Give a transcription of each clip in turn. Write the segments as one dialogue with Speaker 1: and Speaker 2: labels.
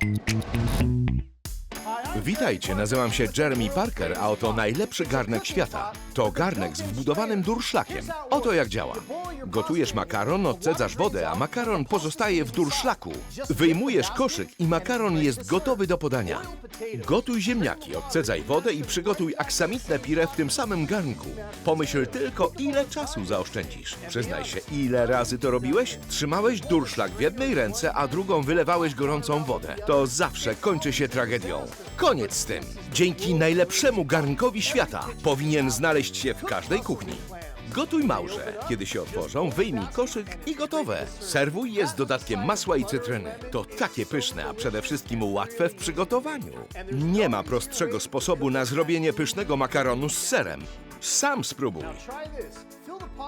Speaker 1: Thank you. Witajcie, nazywam się Jeremy Parker, a oto najlepszy garnek świata. To garnek z wbudowanym durszlakiem. Oto jak działa. Gotujesz makaron, odcedzasz wodę, a makaron pozostaje w durszlaku. Wyjmujesz koszyk i makaron jest gotowy do podania. Gotuj ziemniaki, odcedzaj wodę i przygotuj aksamitne pire w tym samym garnku. Pomyśl tylko, ile czasu zaoszczędzisz. Przyznaj się, ile razy to robiłeś? Trzymałeś durszlak w jednej ręce, a drugą wylewałeś gorącą wodę. To zawsze kończy się tragedią. Koniec z tym. Dzięki najlepszemu garnkowi świata powinien znaleźć się w każdej kuchni. Gotuj małże. Kiedy się otworzą, wyjmij koszyk i gotowe. Serwuj je z dodatkiem masła i cytryny. To takie pyszne, a przede wszystkim łatwe w przygotowaniu. Nie ma prostszego sposobu na zrobienie pysznego makaronu z serem. Sam spróbuj.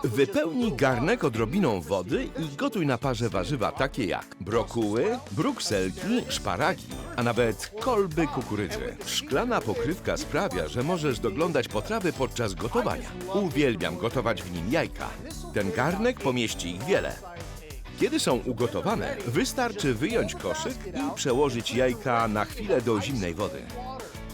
Speaker 1: Wypełnij garnek odrobiną wody i gotuj na parze warzywa takie jak brokuły, brukselki, szparagi, a nawet kolby kukurydzy. Szklana pokrywka sprawia, że możesz doglądać potrawy podczas gotowania. Uwielbiam gotować w nim jajka. Ten garnek pomieści ich wiele. Kiedy są ugotowane, wystarczy wyjąć koszyk i przełożyć jajka na chwilę do zimnej wody.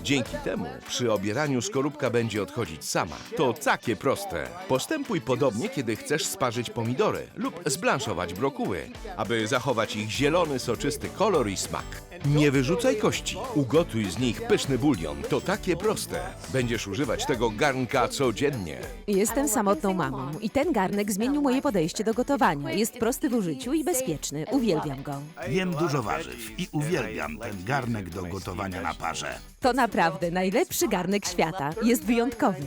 Speaker 1: Dzięki temu przy obieraniu skorupka będzie odchodzić sama. To takie proste. Postępuj podobnie, kiedy chcesz sparzyć pomidory lub zblanszować brokuły, aby zachować ich zielony, soczysty kolor i smak. Nie wyrzucaj kości. Ugotuj z nich pyszny bulion. To takie proste. Będziesz używać tego garnka codziennie.
Speaker 2: Jestem samotną mamą i ten garnek zmienił moje podejście do gotowania. Jest prosty w użyciu i bezpieczny. Uwielbiam go.
Speaker 3: Jem dużo warzyw i uwielbiam ten garnek do gotowania na parze.
Speaker 2: To naprawdę najlepszy garnek świata. Jest wyjątkowy.